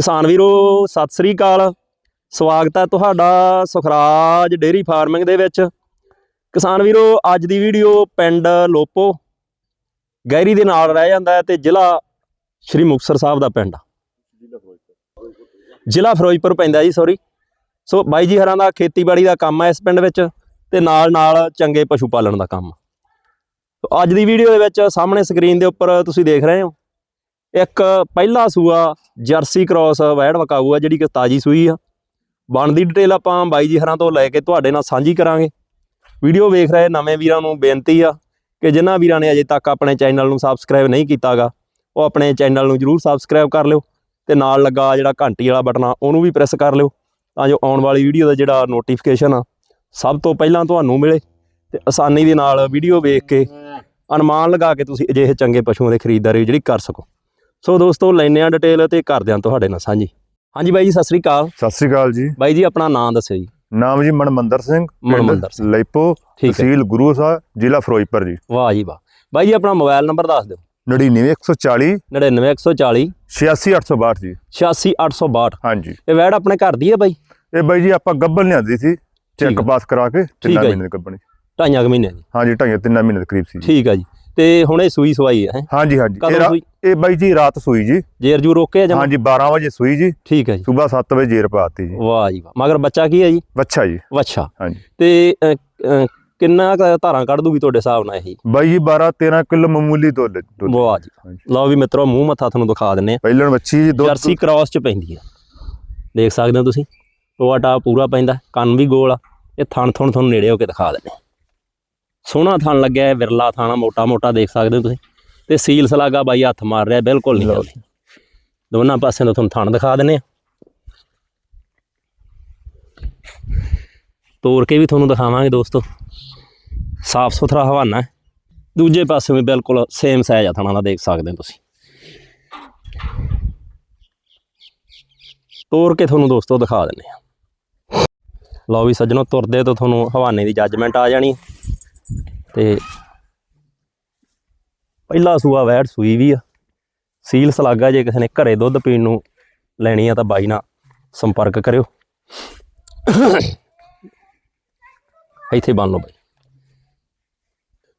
ਕਿਸਾਨ ਵੀਰੋ, ਸਤਿ ਸ੍ਰੀ ਅਕਾਲ। ਸਵਾਗਤ ਹੈ ਤੁਹਾਡਾ ਸੁਖਰਾਜ ਡੇਰੀ ਫਾਰਮਿੰਗ ਦੇ ਵਿੱਚ। ਕਿਸਾਨ ਵੀਰੋ, ਅੱਜ ਦੀ ਵੀਡੀਓ ਪਿੰਡ ਲੋਪੋ, ਗੈਰੀ ਦੇ ਨਾਲ ਰਹਿ ਜਾਂਦਾ ਹੈ ਤੇ ਜ਼ਿਲ੍ਹਾ ਸ਼੍ਰੀ ਮੁਕਤਸਰ ਸਾਹਿਬ ਦਾ ਪਿੰਡ ਜ਼ਿਲ੍ਹਾ ਫਿਰੋਜ਼ਪੁਰ ਪੈਂਦਾ ਜੀ ਸੌਰੀ ਸੋ ਬਾਈ ਜੀ ਹਰਾਂ ਦਾ ਖੇਤੀਬਾੜੀ ਦਾ ਕੰਮ ਹੈ ਇਸ ਪਿੰਡ ਵਿੱਚ ਤੇ ਨਾਲ ਨਾਲ ਚੰਗੇ ਪਸ਼ੂ ਪਾਲਣ ਦਾ ਕੰਮ। ਅੱਜ ਦੀ ਵੀਡੀਓ ਦੇ ਵਿੱਚ ਸਾਹਮਣੇ ਸਕਰੀਨ ਦੇ ਉੱਪਰ ਤੁਸੀਂ ਦੇਖ ਰਹੇ ਹੋ। ਇੱਕ ਪਹਿਲਾ ਸੂਆ ਜਰਸੀ ਕ੍ਰਾਸ ਵੈੜ ਵਕਾਊ ਆ, ਜਿਹੜੀ ਕਿ ਤਾਜੀ ਸੂਈ ਆ। ਬਣਦੀ ਡਿਟੇਲ ਆਪਾਂ ਬਾਈ ਜੀ ਹਰਾਂ ਤੋਂ ਲੈ ਕੇ ਤੁਹਾਡੇ ਨਾਲ ਸਾਂਝੀ ਕਰਾਂਗੇ। ਵੀਡੀਓ ਵੇਖ ਰਹੇ ਨਵੇਂ ਵੀਰਾਂ ਨੂੰ ਬੇਨਤੀ ਆ ਕਿ ਜਿਨ੍ਹਾਂ ਵੀਰਾਂ ਨੇ ਅਜੇ ਤੱਕ ਆਪਣੇ ਚੈਨਲ ਨੂੰ ਸਬਸਕ੍ਰਾਈਬ ਨਹੀਂ ਕੀਤਾਗਾ, ਉਹ ਆਪਣੇ ਚੈਨਲ ਨੂੰ ਜਰੂਰ ਸਬਸਕ੍ਰਾਈਬ ਕਰ ਲਿਓ ਤੇ ਨਾਲ ਲੱਗਾ ਜਿਹੜਾ ਘੰਟੀ ਵਾਲਾ ਬਟਨ ਆ, ਉਹਨੂੰ ਵੀ ਪ੍ਰੈਸ ਕਰ ਲਿਓ ਤਾਂ ਜੋ ਆਉਣ ਵਾਲੀ ਵੀਡੀਓ ਦਾ ਜਿਹੜਾ ਨੋਟੀਫਿਕੇਸ਼ਨ ਆ, ਸਭ ਤੋਂ ਪਹਿਲਾਂ ਤੁਹਾਨੂੰ ਮਿਲੇ ਤੇ ਆਸਾਨੀ ਦੇ ਨਾਲ ਵੀਡੀਓ ਵੇਖ ਕੇ ਅਨੁਮਾਨ ਲਗਾ ਕੇ ਤੁਸੀਂ ਅਜਿਹੇ ਚੰਗੇ ਪਸ਼ੂਆਂ ਦੇ ਖਰੀਦਦਾਰੀ ਜਿਹੜੀ ਕਰ ਸਕੋ। ਸੋ ਦੋਸਤੋ ਲੈਨੇ ਆ ਡਿਟੇਲ ਤੇ ਕਰਦੇ ਹਾਂ ਤੁਹਾਡੇ ਨਾਲ ਸਾਂਝੀ। ਹਾਂਜੀ ਬਾਈ ਜੀ ਸਤਿ ਸ੍ਰੀ ਅਕਾਲ। ਸਤਿ ਸ੍ਰੀ ਅਕਾਲ ਜੀ। ਬਾਈ ਜੀ ਆਪਣਾ ਨਾਮ ਦੱਸਿਓ ਜੀ। ਨਾਮ ਜੀ ਮਨਮੰਦਰ ਸਿੰਘ ਮਨਮੰਦਰ ਸਿੰਘ। ਲੈਪੋ ਤਹਿਸੀਲ ਗੁਰੂ ਸਾਹਿਬ ਜ਼ਿਲ੍ਹਾ ਫਿਰੋਜ਼ਪੁਰ ਜੀ। ਵਾਹ ਜੀ ਵਾਹ। ਬਾਈ ਜੀ ਆਪਣਾ ਮੋਬਾਈਲ ਨੰਬਰ ਦੱਸ ਦਿਓ। 99140 99140 86862 ਜੀ। 86862 ਹਾਂਜੀ। ਇਹ ਵੈੜ ਆਪਣੇ ਘਰ ਦੀ ਹੈ ਬਾਈ? ਇਹ ਬਾਈ ਜੀ ਆਪਾਂ ਗੱਬਲ ਲਿਆਂਦੀ ਸੀ ਚੈੱਕ। ਪਾਸ ਕਰਾ ਕੇ ਤਿੰਨਾਂ ਹੈ ਜੀ। ਮਹੀਨੇ ਦੀ ਗੱਬਣੀ ਢਾਈਆਂ ਕੁ ਮਹੀਨੇ ਦੀ। ਹਾਂਜੀ ਢਾਈਆਂ ਤਿੰਨਾਂ ਮਹੀਨੇ ਦੇ ਕਰੀਬ ਸੀ ਠੀਕ ਆ ਜੀ। ਤੇ ਹੁਣ ਇਹ ਸੂਈ ਸਵਾਈ ਹੈ? ਹਾਂਜੀ ਹਾਂਜੀ। ਇਹ ਕਦੋਂ ਰਾ- ਸੂਈ? ਇਹ ਬਾਈ ਜੀ ਰਾਤ ਸੂਈ ਜੀ। ਜੇਰ ਜੂ ਰੋਕੇ ਜਾਂ ਹਾਂਜੀ 12 ਵਜੇ ਸੂਈ ਜੀ। ਠੀਕ ਹੈ ਜੀ। ਸਵੇਰ 7 ਵਜੇ ਜੇਰ ਪਾਤੀ ਜੀ। ਵਾਹ ਜੀ ਵਾਹ। ਮਗਰ ਬੱਚਾ ਕੀ ਹੈ ਜੀ? ਬੱਚਾ ਜੀ। ਵੱਛਾ ਹਾਂਜੀ। ਤੇ ਅ, ਅ, ਕਿੰਨਾ ਕੁ ਧਾਰਾਂ ਕੱਢ ਦੂਗੀ ਤੁਹਾਡੇ ਹਿਸਾਬ ਨਾਲ ਇਹ? ਬਾਈ ਜੀ 12 13 ਕਿਲੋ ਮਾਮੂਲੀ ਦੁੱਧ ਦੁੱਧ। ਵਾਹ ਜੀ ਹਾਂਜੀ। ਲਓ ਵੀ ਮਿੱਤਰੋ ਮੂੰਹ ਮੱਥਾ ਤੁਹਾਨੂੰ ਦਿਖਾ ਦਿੰਨੇ ਆ। ਪਹਿਲਣ ਬੱਚੀ ਜੀ ਦੁੱਧ ਜਰਸੀ ਕ੍ਰਾਸ ਚ ਪੈਂਦੀ ਆ। ਦੇਖ ਸਕਦੇ ਹੋ ਤੁਸੀਂ? ਟੋਆ ਟਾ ਪੂਰਾ ਪੈਂਦਾ। ਕੰਨ ਵੀ ਗੋਲ ਆ। ਇਹ ਥਣ ਥਣ ਤੁਹਾਨੂੰ ਨੇੜੇ ਹੋ ਕੇ ਦਿਖਾ ਦਿੰਨੇ ਆ। ਸੋਹਣਾ ਥਣ ਲੱਗਿਆ ਹੈ ਵਿਰਲਾ ਥਾਣਾ ਮੋਟਾ ਮੋਟਾ ਦੇਖ ਸਕਦੇ ਹੋ ਤੁਸੀਂ। ਤੇ ਸੀਲ ਸਲਾਗਾ ਬਾਈ ਹੱਥ ਮਾਰ ਰਿਹਾ ਬਿਲਕੁਲ ਨਹੀਂ ਚੱਲਦੀ। ਦੋਨਾਂ ਪਾਸਿਆਂ ਤੋਂ ਤੁਹਾਨੂੰ ਥਣ ਦਿਖਾ ਦਿੰਨੇ ਆ ਤੋੜ ਕੇ ਵੀ ਤੁਹਾਨੂੰ ਦਿਖਾਵਾਂਗੇ ਦੋਸਤੋ। ਸਾਫ਼ ਸੁਥਰਾ ਹਵਾਨਾ ਦੂਜੇ ਪਾਸੇ ਵੀ ਬਿਲਕੁਲ ਸੇਮ ਸਾਈਜ਼ ਆ ਥਣਾ ਦਾ ਦੇਖ ਸਕਦੇ ਹੋ ਤੁਸੀਂ। ਤੋੜ ਕੇ ਤੁਹਾਨੂੰ ਦੋਸਤੋ ਦਿਖਾ ਦਿੰਨੇ ਆ ਲਓ ਵੀ ਸੱਜਣੋ ਤੁਰਦੇ ਤੋਂ ਤੁਹਾਨੂੰ ਹਵਾਨੇ ਦੀ ਜੱਜਮੈਂਟ ਆ ਜਾਣੀ ਤੇ ਪਹਿਲਾ ਸੂਆ ਵੈੜ ਸੂਈ ਵੀ ਆ। ਸੀਲ ਸਲਾਗਾ ਜੇ ਕਿਸੇ ਨੇ ਘਰੇ ਦੁੱਧ ਪੀਣ ਨੂੰ ਲੈਣੀ ਆ ਤਾਂ ਬਾਈ ਨਾਲ ਸੰਪਰਕ ਕਰਿਓ। ਇੱਥੇ ਬੰਨ ਲਓ ਬਾਈ।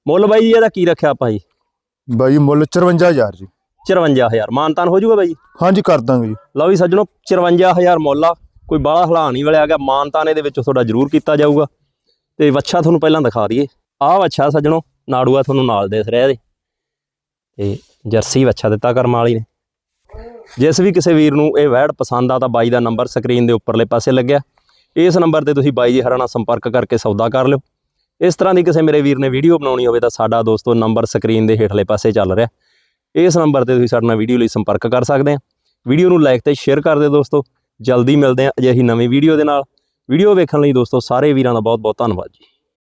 ਮੁੱਲ ਬਾਈ ਇਹਦਾ ਕੀ ਰੱਖਿਆ ਆਪਾਂ ਜੀ? ਬਾਈ ਮੁੱਲ 54000 ਜੀ। 54000 ਮਾਨਤਾਨ ਹੋ ਜਾਊਗਾ ਬਾਈ? ਜੀ ਹਾਂਜੀ ਕਰ ਦਾਂਗੇ ਜੀ। ਲਓ ਵੀ ਸੱਜਣੋ 54000 ਮੁੱਲ ਆ। ਕੋਈ ਬਾਹਲਾ ਹਲਾਣ ਨਹੀਂ ਵਾਲਿਆ ਗਿਆ ਮਾਨਤਾਨ ਇਹਦੇ ਵਿੱਚ ਤੁਹਾਡਾ ਜ਼ਰੂਰ ਕੀਤਾ ਜਾਊਗਾ। ਤੇ ਵੱਛਾ ਤੁਹਾਨੂੰ ਪਹਿਲਾਂ ਦਿਖਾ ਦਈਏ। ਆਹ ਵੱਛਾ ਸੱਜਣੋ, ਨਾੜੂਆ ਤੁਹਾਨੂੰ ਨਾਲ ਦੇਖ ਰਿਹਾ ਇਹਦੇ। ਤੇ ਜਰਸੀ ਵੱਛਾ ਦਿੱਤਾ ਕਰਮ ਵਾਲੀ ਨੇ। ਜਿਸ ਵੀ ਕਿਸੇ ਵੀਰ ਨੂੰ ਇਹ ਵੈੜ ਪਸੰਦ ਆ ਤਾਂ ਬਾਈ ਦਾ ਨੰਬਰ ਸਕਰੀਨ ਦੇ ਉੱਪਰਲੇ ਪਾਸੇ ਲੱਗਿਆ। ਇਸ ਨੰਬਰ ਤੇ ਤੁਸੀਂ ਬਾਈ ਜੀ ਹਰਾਂ ਨਾਲ ਸੰਪਰਕ ਕਰਕੇ ਸੌਦਾ ਕਰ ਲਿਓ। ਇਸ ਤਰ੍ਹਾਂ ਦੀ ਕਿਸੇ ਮੇਰੇ ਵੀਰ ਨੇ ਵੀਡੀਓ ਬਣਾਉਣੀ ਹੋਵੇ ਤਾਂ ਸਾਡਾ ਦੋਸਤੋ ਨੰਬਰ ਸਕਰੀਨ ਦੇ ਹੇਠਲੇ ਪਾਸੇ ਚੱਲ ਰਿਹਾ। ਇਸ ਨੰਬਰ ਤੇ ਤੁਸੀਂ ਸਾਡੇ ਨਾਲ ਵੀਡੀਓ ਲਈ ਸੰਪਰਕ ਕਰ ਸਕਦੇ ਆ। ਵੀਡੀਓ ਨੂੰ ਲਾਈਕ ਤੇ ਸ਼ੇਅਰ ਕਰ ਦਿਓ ਦੋਸਤੋ। ਜਲਦੀ ਮਿਲਦੇ ਆ ਅਜਿਹੀ ਨਵੀਂ ਵੀਡੀਓ ਦੇ ਨਾਲ। ਵੀਡੀਓ ਵੇਖਣ ਲਈ ਦੋਸਤੋ ਸਾਰੇ ਵੀਰਾਂ ਦਾ ਬਹੁਤ ਬਹੁਤ ਧੰਨਵਾਦ ਜੀ।